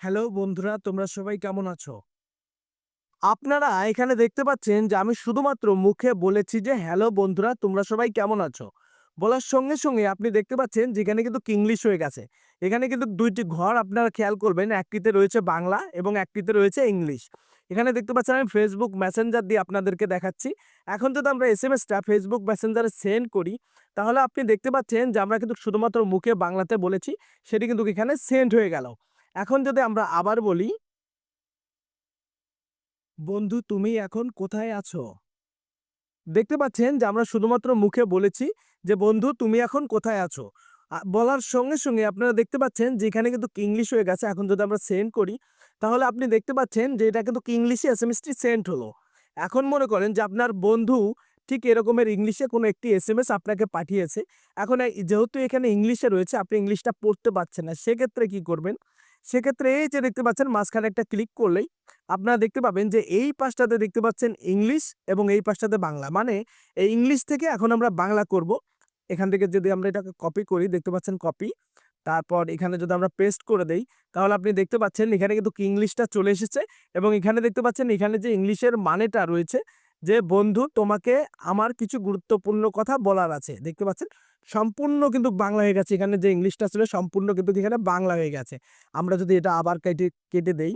Hello বন্ধুরা, তোমরা সবাই কেমন আছো? আপনারা এখানে দেখতে পাচ্ছেন যে আমি শুধুমাত্র মুখে বলেছি যে হ্যালো বন্ধুরা, তোমরা সবাই কেমন আছো? বলার সঙ্গে সঙ্গে আপনি দেখতে পাচ্ছেন যেখানে কিন্তু ইংলিশ হয়ে গেছে। এখানে কিন্তু দুইটি ঘর আপনারা খেয়াল করবেন, একটিতে রয়েছে বাংলা এবং একটিতে রয়েছে ইংলিশ। এখানে দেখতে পাচ্ছেন আমি ফেসবুক মেসেঞ্জার দিয়ে আপনাদেরকে দেখাচ্ছি। এখন যদি আমরা এস এম এসটা ফেসবুক মেসেঞ্জারে সেন্ড করি, তাহলে আপনি দেখতে পাচ্ছেন যে আমরা কিন্তু শুধুমাত্র মুখে বাংলাতে বলেছি, সেটি কিন্তু এখানে সেন্ড হয়ে গেল। এখন যদি আমরা আবার বলি, বন্ধু, তুমি এখন কোথায় আছো? দেখতে পাচ্ছেন যে আমরা শুধুমাত্র মুখে বলেছি যে, বন্ধু, তুমি এখন কোথায় আছো? বলার সঙ্গে সঙ্গে আপনারা দেখতে পাচ্ছেন যে, এখানে কিন্তু ইংলিশ হয়ে গেছে। এখন যদি আমরা সেন্ড করি, তাহলে আপনি দেখতে পাচ্ছেন যে, এটা কিন্তু ইংলিশে এস এম এসটি সেন্ড হলো। এখন মনে করেন যে, আপনার বন্ধু ঠিক এরকমের ইংলিশে কোনো একটি এস এম এস আপনাকে পাঠিয়েছে। এখন যেহেতু এখানে ইংলিশে রয়েছে, আপনি ইংলিশটা পড়তে পারছেন না, সেক্ষেত্রে কি করবেন? সেক্ষেত্রে এই যে দেখতে পাচ্ছেন মাঝখানে একটা ক্লিক করলেই আপনারা দেখতে পাবেন যে এই পাশটাতে দেখতে পাচ্ছেন ইংলিশ এবং এই পাশটাতে বাংলা। মানে এই ইংলিশ থেকে এখন আমরা বাংলা করব। এখান থেকে যদি আমরা এটাকে কপি করি, দেখতে পাচ্ছেন কপি তারপর এখানে যদি আমরা পেস্ট করে দেই, তাহলে আপনি দেখতে পাচ্ছেন এখানে কিন্তু ইংলিশটা চলে এসেছে এবং এখানে দেখতে পাচ্ছেন এখানে যে ইংলিশের মানেটা রয়েছে যে, বন্ধু, তোমাকে আমার কিছু গুরুত্বপূর্ণ কথা বলার আছে। দেখতে পাচ্ছেন? সম্পূর্ণ কিন্তু বাংলা হয়ে গেছে। এখানে যে, ইংলিশটা ছিল, সম্পূর্ণ কিন্তু এখানে বাংলা হয়ে গেছে। আমরা যদি এটা আবার কেটে কেটে দেই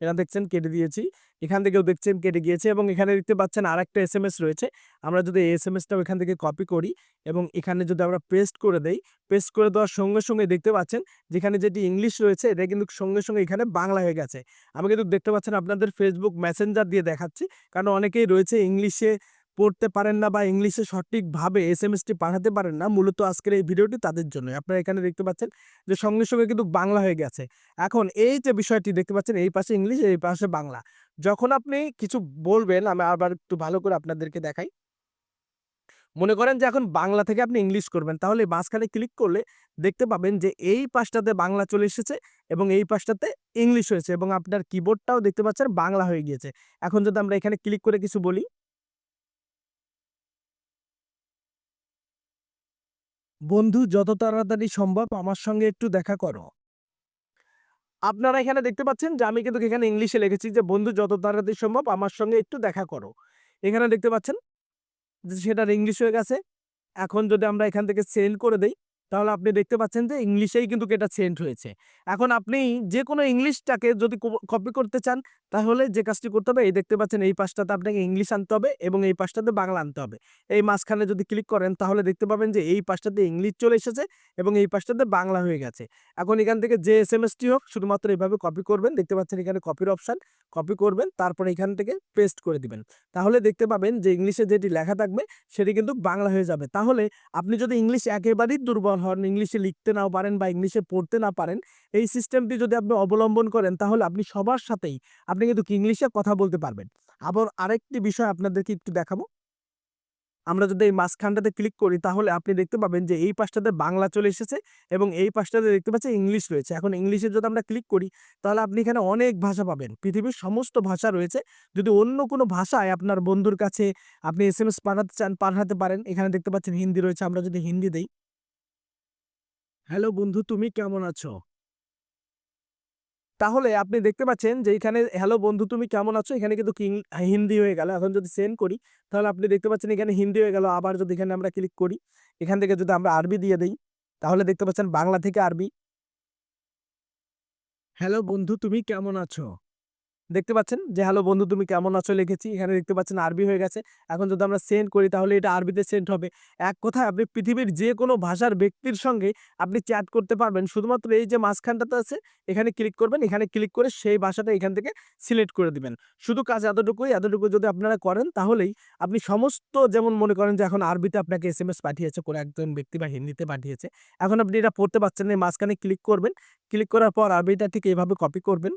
এটা দেখছেন কেটে দিয়েছি। এখান থেকেও দেখছেন কেটে গিয়েছে এবং এখানে দেখতে পাচ্ছেন আর একটা এস এস রয়েছে। আমরা যদি এস এম এসটাও এখান থেকে কপি করি এবং এখানে যদি আমরা পেস্ট করে দেই পেস্ট করে দেওয়ার সঙ্গে সঙ্গে দেখতে পাচ্ছেন যেখানে যেটি ইংলিশ রয়েছে, এটা কিন্তু সঙ্গে সঙ্গে এখানে বাংলা হয়ে গেছে। আমি কিন্তু দেখতে পাচ্ছেন আপনাদের ফেসবুক মেসেঞ্জার দিয়ে দেখাচ্ছি। কারণ অনেকেই রয়েছে ইংলিশে পড়তে পারেন না বা ইংলিশে সঠিকভাবে এস এম এসটি পাঠাতে পারেন না, মূলত আজকের এই ভিডিওটি তাদের জন্য আপনারা এখানে দেখতে পাচ্ছেন যে সঙ্গে সঙ্গে কিন্তু বাংলা হয়ে গেছে। এখন এই যে বিষয়টি দেখতে পাচ্ছেন, এই পাশে ইংলিশ, এই পাশে বাংলা। যখন আপনি কিছু বলবেন, আমি আবার একটু ভালো করে আপনাদেরকে দেখাই। মনে করেন যে এখন বাংলা থেকে আপনি ইংলিশ করবেন, তাহলে মাঝখানে ক্লিক করলে দেখতে পাবেন যে এই পাশটাতে বাংলা চলে এসেছে এবং এই পাশটাতে ইংলিশ হয়েছে এবং আপনার কিবোর্ডটাও দেখতে পাচ্ছেন বাংলা হয়ে গিয়েছে। এখন যদি আমরা এখানে ক্লিক করে কিছু বলি। বন্ধু, যত তাড়াতাড়ি সম্ভব আমার সঙ্গে একটু দেখা করো। আপনারা এখানে দেখতে পাচ্ছেন যে আমি কিন্তু এখানে ইংলিশে লিখেছি যে, বন্ধু, যত তাড়াতাড়ি সম্ভব আমার সঙ্গে একটু দেখা করো। এখানে দেখতে পাচ্ছেন সেটার ইংলিশ হয়ে গেছে। এখন যদি আমরা এখান থেকে সেল করে দেই তাহলে আপনি দেখতে পাচ্ছেন যে ইংলিশেই কিন্তু এটা সেন্ড হয়েছে। এখন আপনি যে কোনো ইংলিশটাকে যদি কপি করতে চান, তাহলে যে কাজটি করতে হবে, এই দেখতে পাচ্ছেন এই পাশটাতে আপনাকে ইংলিশ আনতে হবে এবং এই পাশটাতে বাংলা আনতে হবে। এই মাঝখানে যদি ক্লিক করেন, তাহলে দেখতে পাবেন যে এই পাশটাতে ইংলিশ চলে এসেছে এবং এই পাশটাতে বাংলা হয়ে গেছে। এখন এখান থেকে যে এস এম এসটি হোক, শুধুমাত্র এইভাবে কপি করবেন, দেখতে পাচ্ছেন এখানে কপির অপশান কপি করবেন, তারপর এখান থেকে পেস্ট করে দিবেন। তাহলে দেখতে পাবেন যে ইংলিশে যেটি লেখা থাকবে, সেটি কিন্তু বাংলা হয়ে যাবে। তাহলে আপনি যদি ইংলিশ একেবারেই দুর্বল হন ইংলিশে লিখতে নাও পারেন বা ইংলিশে পড়তে না পারেন, এই সিস্টেমটি যদি আপনি অবলম্বন করেন, তাহলে আপনি সবার সাথেই আপনি কিন্তু ইংলিশে কথা বলতে পারবেন। আবার আরেকটি বিষয় আপনাদেরকে একটু দেখাবো। আমরা যদি এই মাঝখানটাতে ক্লিক করি, তাহলে আপনি দেখতে পাবেন যে এই পাশটাতে বাংলা চলে এসেছে এবং এই পাশটাতে দেখতে পাচ্ছেন ইংলিশ রয়েছে। এখন ইংলিশে যদি আমরা ক্লিক করি, তাহলে আপনি এখানে অনেক ভাষা পাবেন। পৃথিবীর সমস্ত ভাষা রয়েছে। যদি অন্য কোনো ভাষায় আপনার বন্ধুর কাছে আপনি এস এম এস পাঠাতে চান, পাঠাতে পারেন, এখানে দেখতে পাচ্ছেন হিন্দি রয়েছে। আমরা যদি হিন্দি দেই হ্যালো বন্ধু, তুমি কেমন আছো? তাহলে আপনি দেখতে পাচ্ছেন যে এখানে, হ্যালো বন্ধু, তুমি কেমন আছো? এখানে কিন্তু হিন্দি হয়ে গেল। এখন যদি সেন্ড করি, তাহলে আপনি দেখতে পাচ্ছেন এখানে হিন্দি হয়ে গেল। আবার যদি এখানে আমরা ক্লিক করি, এখান থেকে যদি আমরা আরবি দিয়ে দিই, তাহলে দেখতে পাচ্ছেন বাংলা থেকে আরবি। হ্যালো বন্ধু, তুমি কেমন আছো? দেখতে পাচ্ছেন? যে, হ্যালো বন্ধু, তুমি কেমন আছো? লিখেছি। এখানে দেখতে পাচ্ছেন আরবি হয়ে গেছে। এখন যদি আমরা সেন্ড করি, তাহলে এটা আরবিতে সেন্ড হবে। এক কথায় আপনি পৃথিবীর যে কোনো ভাষার ব্যক্তির সঙ্গে আপনি চ্যাট করতে পারবেন। শুধুমাত্র এই যে মাঝখানটাতে আছে, এখানে ক্লিক করবেন। এখানে ক্লিক করে সেই ভাষাটা এখান থেকে সিলেক্ট করে দিবেন। শুধু কাজ এতটুকুই। এতটুকু যদি আপনারা করেন, তাহলেই আপনি সমস্ত যেমন মনে করেন যে, এখন আরবিতে আপনাকে এস এম এস পাঠিয়েছে, কোনো একজন ব্যক্তি বা হিন্দিতে পাঠিয়েছে। এখন আপনি এটা পড়তে পারছেন না, এই মাঝখানে ক্লিক করবেন। ক্লিক করার পর আরবিটা ঠিক এইভাবে কপি করবেন।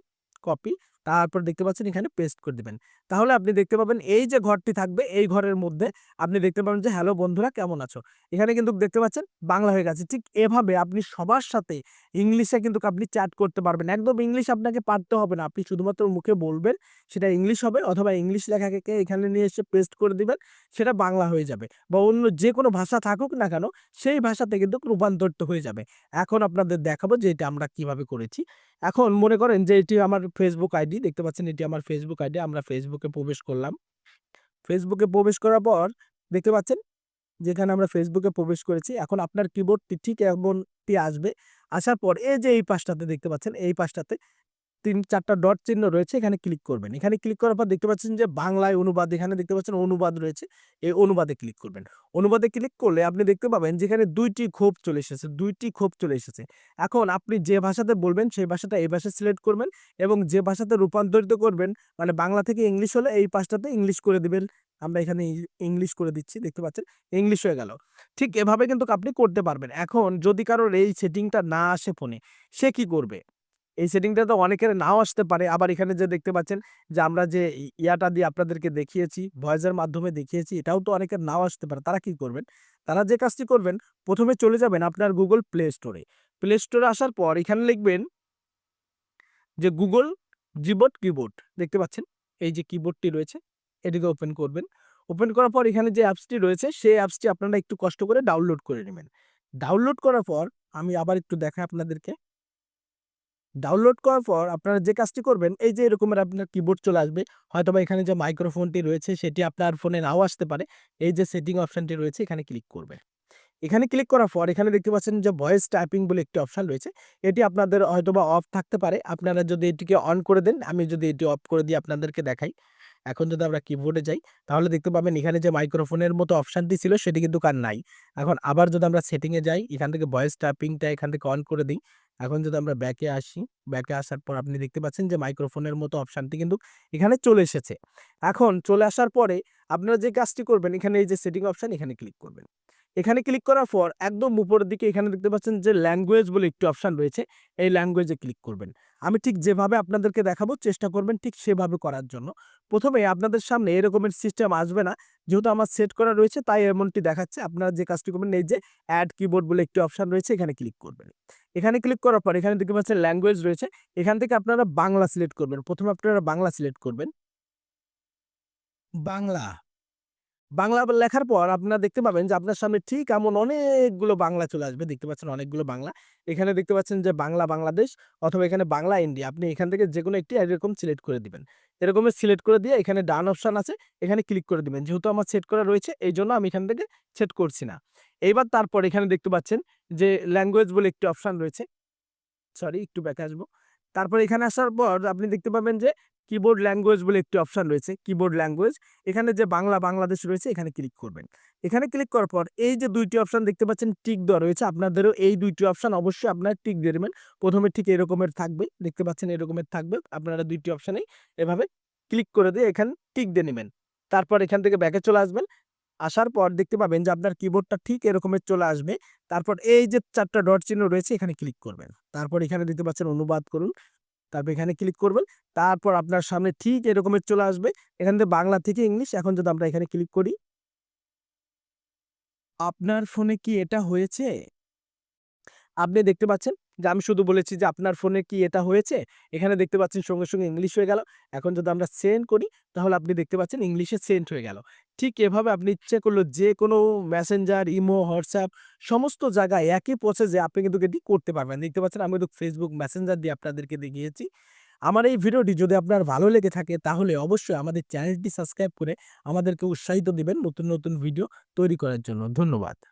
কপি তারপর দেখতে পাচ্ছেন এখানে পেস্ট করে দিবেন। তাহলে আপনি দেখতে পাবেন এই যে ঘরটি থাকবে, এই ঘরের মধ্যে আপনি দেখতে পাবেন যে, হ্যালো বন্ধুরা, কেমন আছো? এখানে কিন্তু দেখতে পাচ্ছেন বাংলা হয়ে গেছে। ঠিক এভাবে আপনি সবার সাথে ইংলিশে কিন্তু আপনি চ্যাট করতে পারবেন। একদম ইংলিশ আপনাকে পারতে হবে না। আপনি শুধুমাত্র মুখে বলবেন, সেটা ইংলিশ হবে অথবা ইংলিশ লেখাকে এখানে নিয়ে এসে পেস্ট করে দিবেন, সেটা বাংলা হয়ে যাবে। বা অন্য যে কোনো ভাষা থাকুক না কেন, সেই ভাষাতে কিন্তু রূপান্তরিত হয়ে যাবে। এখন আপনাদের দেখাবো যে এটা আমরা কীভাবে করেছি। এখন মনে করেন যে, এটি আমার ফেসবুক আইডি দেখতে পাচ্ছেন এটি আমার ফেসবুক আইডি আমরা ফেসবুকে প্রবেশ করলাম। ফেসবুকে প্রবেশ করার পর দেখতে পাচ্ছেন যেখানে আমরা ফেসবুকে প্রবেশ করেছি, এখন আপনার কিবোর্ডটি ঠিক এমনটি আসবে। আসার পর এই যে এই পাশটাতে দেখতে পাচ্ছেন, এই পাশটাতে তিন চারটা ডট চিহ্ন রয়েছে, এখানে ক্লিক করবেন। এখানে ক্লিক করার পর দেখতে পাচ্ছেন যে বাংলায় অনুবাদ, এখানে দেখতে পাচ্ছেন অনুবাদ রয়েছে। এই অনুবাদে ক্লিক করবেন। অনুবাদে ক্লিক করলে আপনি দেখতে পাবেন যেখানে দুইটি ক্ষোভ চলে এসেছে, দুইটি ক্ষোভ চলে এসেছে। এখন আপনি যে ভাষাতে বলবেন, সেই ভাষাটা এই ভাষায় সিলেক্ট করবেন এবং যে ভাষাতে রূপান্তরিত করবেন মানে বাংলা থেকে ইংলিশ হলে এই পাশটাতে ইংলিশ করে দিবেন। আমরা এখানে ইংলিশ করে দিচ্ছি, দেখতে পাচ্ছেন? ইংলিশ হয়ে গেল। ঠিক এভাবে কিন্তু আপনি করতে পারবেন। এখন যদি কারোর এই সেটিংটা না আসে ফোনে, সে কি করবে? এই সেটিংটা তো অনেকের নাও আসতে পারে। আবার এখানে যে দেখতে পাচ্ছেন যে আমরা যে ইয়াটা দিয়ে আপনাদেরকে দেখিয়েছি, ভয়েসের মাধ্যমে দেখিয়েছি, এটাও তো অনেকের নাও আসতে পারে। তারা কি করবেন? তারা যে কাজটি করবেন, প্রথমে চলে যাবেন আপনার গুগল প্লে স্টোরে প্লে স্টোরে আসার পর এখানে লিখবেন যে গুগল জিবোর্ড কিবোর্ড দেখতে পাচ্ছেন? এই যে কিবোর্ডটি রয়েছে, এটিকে ওপেন করবেন। ওপেন করার পর এখানে যে অ্যাপসটি রয়েছে, সেই অ্যাপসটি আপনারা একটু কষ্ট করে ডাউনলোড করে নেবেন। ডাউনলোড করার পর আমি আবার একটু দেখাই আপনাদেরকে। ডাউনলোড করার পর আপনারা যে কাজটি করবেন, এই যে এরকমের আপনার কিবোর্ড চলে আসবে, হয়তোবা এখানে যে মাইক্রোফোনটি রয়েছে, সেটি আপনার ফোনে নাও আসতে পারে। এই যে সেটিং অপশনটি রয়েছে, এখানে ক্লিক করবেন। এখানে ক্লিক করার পর এখানে দেখতে পাচ্ছেন যে ভয়েস টাইপিং বলে একটি অপশন রয়েছে। এটি আপনাদের হয়তোবা অফ থাকতে পারে। আপনারা যদি এটিকে অন করে দেন, আমি যদি এটি অফ করে দিই আপনাদেরকে দেখাই। এখন যদি আমরা কিবোর্ডে যাই, তাহলে দেখতে পাবেন এখানে যে মাইক্রোফোনের মতো অপশানটি ছিল, সেটি কিন্তু কার নাই। এখন আবার যদি আমরা সেটিংয়ে যাই, এখান থেকে ভয়েস টাইপিংটা এখান থেকে অন করে দিই এখন যদি আমরা ব্যাকে আসি ব্যাকে আসার পর আপনি দেখতে পাচ্ছেন যে মাইক্রোফোনের মতো অপশানটি কিন্তু এখানে চলে এসেছে। এখন চলে আসার পরে আপনারা যে কাজটি করবেন, এখানে এই যে সেটিং অপশান এখানে ক্লিক করবেন। এখানে ক্লিক করার পর একদম উপরের দিকে এখানে দেখতে পাচ্ছেন যে ল্যাঙ্গুয়েজ বলে একটি অপশান রয়েছে, এই ল্যাঙ্গুয়েজে ক্লিক করবেন। আমি ঠিক যেভাবে আপনাদেরকে দেখাবো, চেষ্টা করবেন ঠিক সেভাবে করার জন্য। প্রথমে আপনাদের সামনে এরকমের সিস্টেম আসবে না, যেহেতু আমার সেট করা রয়েছে, তাই এমনটি দেখাচ্ছে। আপনারা যে কাজটি করবেন, এই যে অ্যাড কিবোর্ড বলে একটি অপশান রয়েছে, এখানে ক্লিক করবেন। এখানে ক্লিক করার পর এখানে দেখতে পাচ্ছেন ল্যাঙ্গুয়েজ রয়েছে। এখান থেকে আপনারা বাংলা সিলেক্ট করবেন। প্রথমে আপনারা বাংলা সিলেক্ট করবেন। বাংলা। বাংলা লেখার পর আপনারা দেখতে পাবেন যে আপনার সামনে ঠিক এমন অনেকগুলো বাংলা চলে আসবে। দেখতে পাচ্ছেন অনেকগুলো বাংলা। এখানে দেখতে পাচ্ছেন যে বাংলা বাংলাদেশ অথবা এখানে বাংলা ইন্ডিয়া। আপনি এখান থেকে যে কোনো একটি এরকম সিলেক্ট করে দিবেন। এরকমের সিলেক্ট করে দিয়ে এখানে ডান অপশন আছে, এখানে ক্লিক করে দিবেন। যেহেতু আমার সেট করা রয়েছে এই জন্য আমি এখান থেকে সেট করছি না। এইবার তারপর এখানে দেখতে পাচ্ছেন যে ল্যাঙ্গুয়েজ বলে একটি অপশান রয়েছে। সরি একটু ব্যাকে আসব। তারপর এখানে আসার পর আপনি দেখতে পাবেন যে কিবোর্ড ল্যাঙ্গুয়েজ বলে একটি অপশন রয়েছে কিবোর্ড ল্যাঙ্গুয়েজ এখানে যে বাংলা, বাংলাদেশ রয়েছে, এখানে ক্লিক করবেন। এখানে ক্লিক করার পর এই যে দুইটি অপশন দেখতে পাচ্ছেন টিক দেওয়া রয়েছে। আপনাদেরও এই দুইটি অপশন অবশ্যই আপনার টিক দিয়ে দেবেন প্রথমে ঠিক এরকমের থাকবে, দেখতে পাচ্ছেন এরকমের থাকবে। আপনারা দুইটি অপশনেই এভাবে ক্লিক করে দিয়ে এখানে টিক দিয়ে নেবেন। তারপর এখান থেকে ব্যাকে চলে আসবেন। আসার পর দেখতে পাবেন যে আপনার কিবোর্ডটা ঠিক এরকমের চলে আসবে। তারপর এই যে চারটা ডট চিহ্ন রয়েছে, এখানে ক্লিক করবেন। তারপর এখানে দেখতে পাচ্ছেন অনুবাদ করুন। তারপর এখানে ক্লিক করবেন। তারপর আপনার সামনে ঠিক এরকমের চলে আসবে। এখান থেকে বাংলা থেকে ইংলিশ এখন যদি আমরা এখানে ক্লিক করি। আপনার ফোনে কি এটা হয়েছে? আপনি দেখতে পাচ্ছেন যে আমি শুধু বলেছি যে আপনার ফোনে কি এটা হয়েছে? এখানে দেখতে পাচ্ছেন সঙ্গে সঙ্গে ইংলিশ হয়ে গেল। এখন যদি আমরা সেন্ড করি, তাহলে আপনি দেখতে পাচ্ছেন ইংলিশে সেন্ড হয়ে গেল। ঠিক এভাবে আপনি ইচ্ছে করল যে কোনো মেসেঞ্জার, ইমো, হোয়াটসঅ্যাপ, সমস্ত জায়গায় একই প্রসেসে আপনি কিন্তু এটি করতে পারবেন। দেখতে পাচ্ছেন আমি কিন্তু ফেসবুক মেসেঞ্জার দিয়ে আপনাদেরকে দেখিয়েছি। আমার এই ভিডিওটি যদি আপনার ভালো লেগে থাকে, তাহলে অবশ্যই আমাদের চ্যানেলটি সাবস্ক্রাইব করে আমাদেরকে উৎসাহিত দিবেন নতুন নতুন ভিডিও তৈরি করার জন্য। ধন্যবাদ।